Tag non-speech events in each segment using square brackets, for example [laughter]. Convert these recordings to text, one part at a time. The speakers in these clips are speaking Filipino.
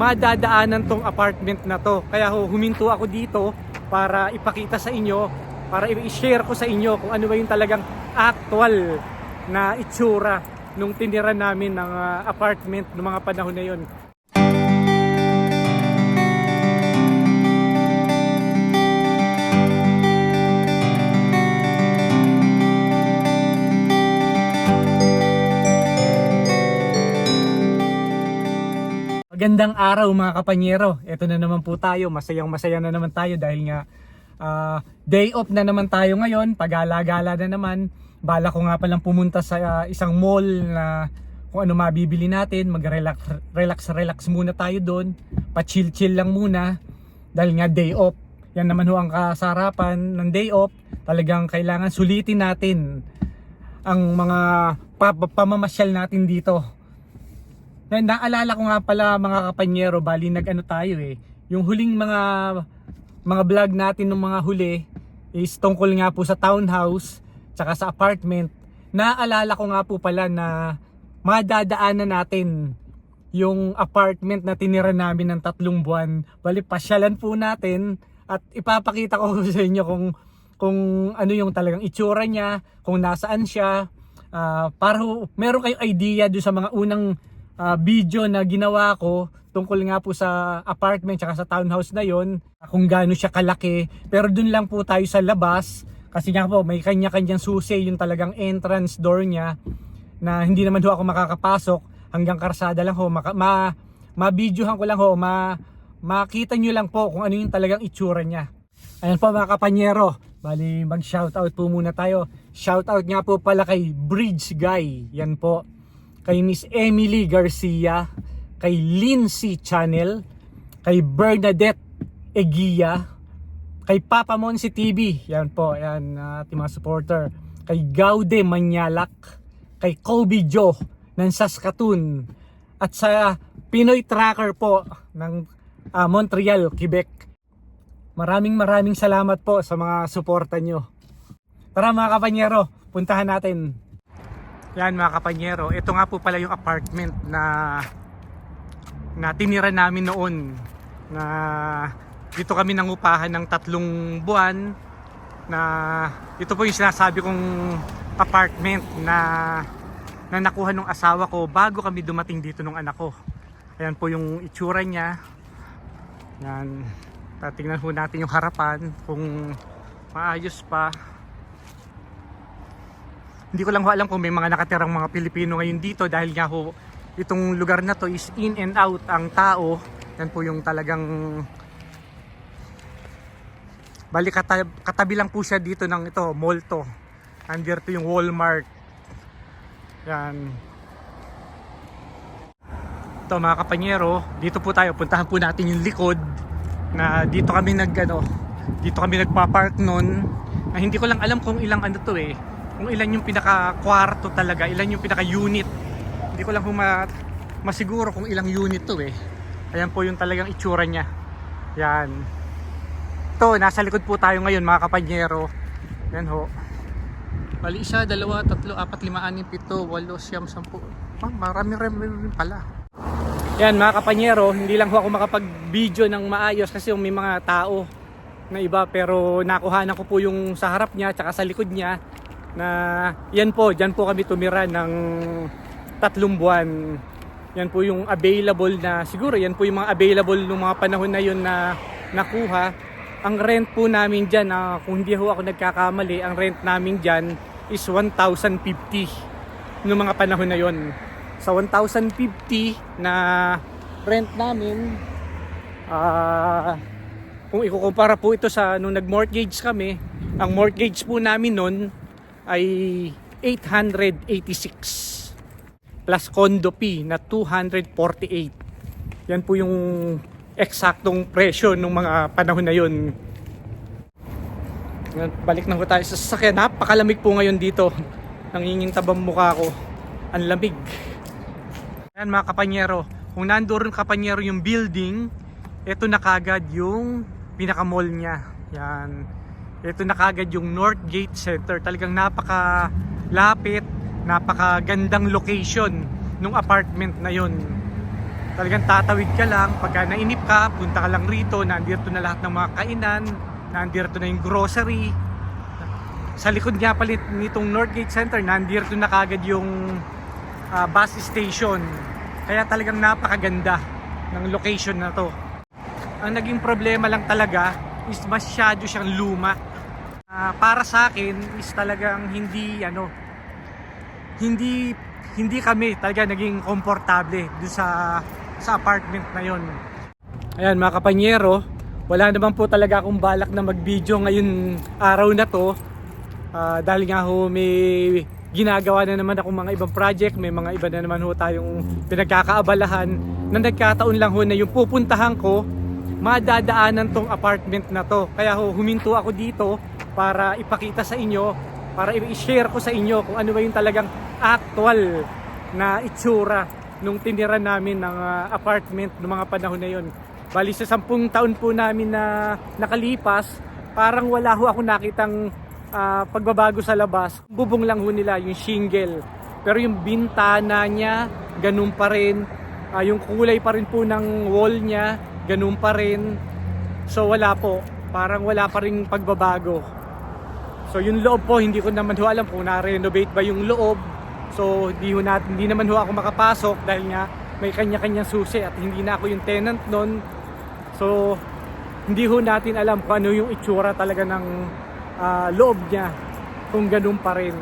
madadaanan tong apartment na to. Kaya ho, huminto ako dito para ipakita sa inyo, para i-share ko sa inyo kung ano ba yung talagang actual na itsura nung tinira namin ng ah, apartment noong mga panahon na yon. Magandang araw mga kapanyero. Ito na naman po tayo. Masayang masaya na naman tayo dahil nga ah, day off na naman tayo ngayon. Pagala-gala na naman. Bala ko nga palang pumunta sa ah, isang mall na kung ano mabibili natin. Mag-relax relax, relax muna tayo doon. Pa-chill-chill lang muna. Dahil nga day off. Yan naman ho ang kasarapan ng day off. Talagang kailangan sulitin natin ang mga pa- pamamasyal natin dito. Na, naalala ko nga pala mga kapanyero, bali nag ano tayo eh. Yung huling mga mga vlog natin ng mga huli is tungkol nga po sa townhouse tsaka sa apartment. Naalala ko nga po pala na madadaanan natin yung apartment na tinira namin ng tatlong buwan. Bali pasyalan po natin at ipapakita ko [laughs] sa inyo kung kung ano yung talagang itsura niya, kung nasaan siya, Ah, para meron kayong idea doon sa mga unang ah, video na ginawa ko tungkol nga po sa apartment tsaka sa townhouse na yon kung gaano siya kalaki. Pero doon lang po tayo sa labas kasi nga po may kanya-kanyang susi yung talagang entrance door niya na hindi naman ho ako makakapasok hanggang karsada lang ho. Maka, ma ma-videohan ko lang ho ma makita nyo lang po kung ano yung talagang itsura niya. Ayan po mga kapanyero, bali mag shoutout po muna tayo. Shoutout nga po pala kay Bridge Guy, yan po. Kay Miss Emily Garcia, kay Lindsay Channel, kay Bernadette Egia, kay Papa Monsi TV, yan po, yan uh, ating mga supporter. Kay Gaude Manyalak, kay Kobe Joe ng Saskatoon, at sa Pinoy Tracker po ng ah, Montreal, Quebec. Maraming maraming salamat po sa mga suporta nyo. Tara mga kapanyero, puntahan natin. Yan mga kapanyero, ito nga po pala yung apartment na na tinira namin noon na dito kami nangupahan ng tatlong buwan na ito po yung sinasabi kong apartment na na nakuha ng asawa ko bago kami dumating dito ng anak ko. Ayan po yung itsura niya. Yan. Tatingnan po natin yung harapan kung maayos pa. Hindi ko lang ho alam kung may mga nakatirang mga Pilipino ngayon dito dahil nga ho itong lugar na to is in and out ang tao. Yan po yung talagang bali katabi, katabi lang po siya dito ng ito, mall to. Under to yung Walmart. Yan. Ito mga kapanyero, dito po tayo, puntahan po natin yung likod na dito kami nag ano, dito kami nagpa-park noon na hindi ko lang alam kung ilang ano to eh kung ilan yung pinaka kwarto talaga ilan yung pinaka unit hindi ko lang po ma masiguro kung ilang unit to eh. Ayan po yung talagang itsura niya. Yan. To nasa likod po tayo ngayon mga kapanyero. Yan ho. Bali isa, dalawa, tatlo, apat, lima, anim, pito, walo, siyam, sampu. Ah, marami rin pala. Yan mga kapanyero, hindi lang ho ako makapag-video ng maayos kasi may mga tao na iba pero nakuhanan ko po yung sa harap niya tsaka sa likod niya na yan po, dyan po kami tumira ng tatlong buwan. Yan po yung available na siguro yan po yung mga available nung mga panahon na yun na nakuha. Ang rent po namin dyan, na kung hindi ho ako nagkakamali, ang rent namin dyan is 1,050 nung mga panahon na yun sa 1,050 na rent namin ah kung ikukumpara po ito sa nung nag-mortgage kami ang mortgage po namin nun ay 886 plus condo fee na 248 yan po yung eksaktong presyo nung mga panahon na yun. Balik na po tayo sa sasakyan. Napakalamig po ngayon dito. Nangingintabang mukha ko. Ang lamig. Ayan mga kapanyero, kung nandoon kapanyero yung building, ito na kagad yung pinaka-mall niya. Yan. Ito na kagad yung North Gate Center. Talagang napaka lapit, napaka gandang location nung apartment na yon. Talagang tatawid ka lang, pagka nainip ka, punta ka lang rito, nandito na lahat ng mga kainan, nandito na yung grocery. Sa likod nga palit nitong Northgate Center, nandito na kagad yung ah, bus station. Kaya talagang napakaganda ng location na to. Ang naging problema lang talaga is masyado siyang luma. Ah, para sa akin is talagang hindi ano hindi hindi kami talaga naging komportable doon sa sa apartment na yon. Ayan mga kapanyero, wala naman po talaga akong balak na mag-video ngayon araw na to. Ah, dahil nga ho may ginagawa na naman ako mga ibang project, may mga iba na naman ho tayong pinagkakaabalahan na nagkataon lang ho na yung pupuntahan ko madadaanan tong apartment na to. Kaya ho, huminto ako dito para ipakita sa inyo, para i-share ko sa inyo kung ano ba yung talagang actual na itsura nung tinira namin ng ah, apartment noong mga panahon na yon. Bali sa sampung taon po namin na nakalipas, parang wala ho ako nakitang ah, pagbabago sa labas. Bubong lang ho nila yung shingle. Pero yung bintana niya, ganun pa rin. Ah, yung kulay pa rin po ng wall niya, ganun pa rin. So wala po, parang wala pa rin pagbabago. So yung loob po, hindi ko naman ho alam kung na-renovate ba yung loob. So hindi, ho natin, hindi naman ho ako makapasok dahil nga may kanya-kanyang susi at hindi na ako yung tenant nun. So hindi ho natin alam kung ano yung itsura talaga ng ah, loob niya kung ganun pa rin.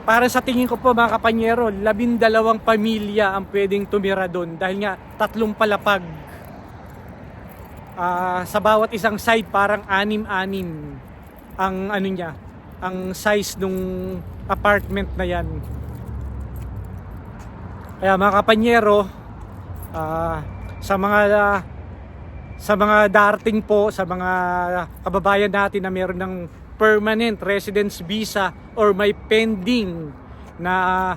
Para sa tingin ko po mga kapanyero, labindalawang pamilya ang pwedeng tumira doon dahil nga tatlong palapag. Ah, sa bawat isang side parang anim-anim ang ano niya, ang size nung apartment na yan. Kaya mga kapanyero, ah, sa mga sa mga darating po sa mga kababayan natin na meron ng permanent residence visa or may pending na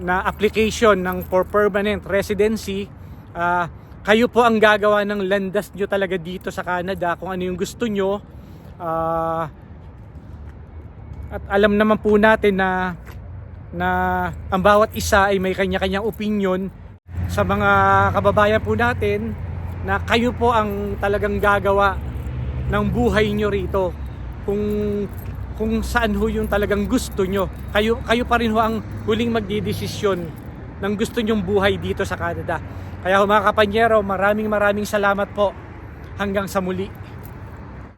na application ng for permanent residency ah, kayo po ang gagawa ng landas nyo talaga dito sa Canada. Kung ano yung gusto nyo Ah, at alam naman po natin na na ang bawat isa ay may kanya-kanyang opinion sa mga kababayan po natin na kayo po ang talagang gagawa ng buhay nyo rito. Kung kung saan ho yung talagang gusto nyo. Kayo, kayo pa rin ho ang huling magdidesisyon ng gusto nyong buhay dito sa Canada kaya ho mga kapanyero maraming maraming salamat po. Hanggang sa muli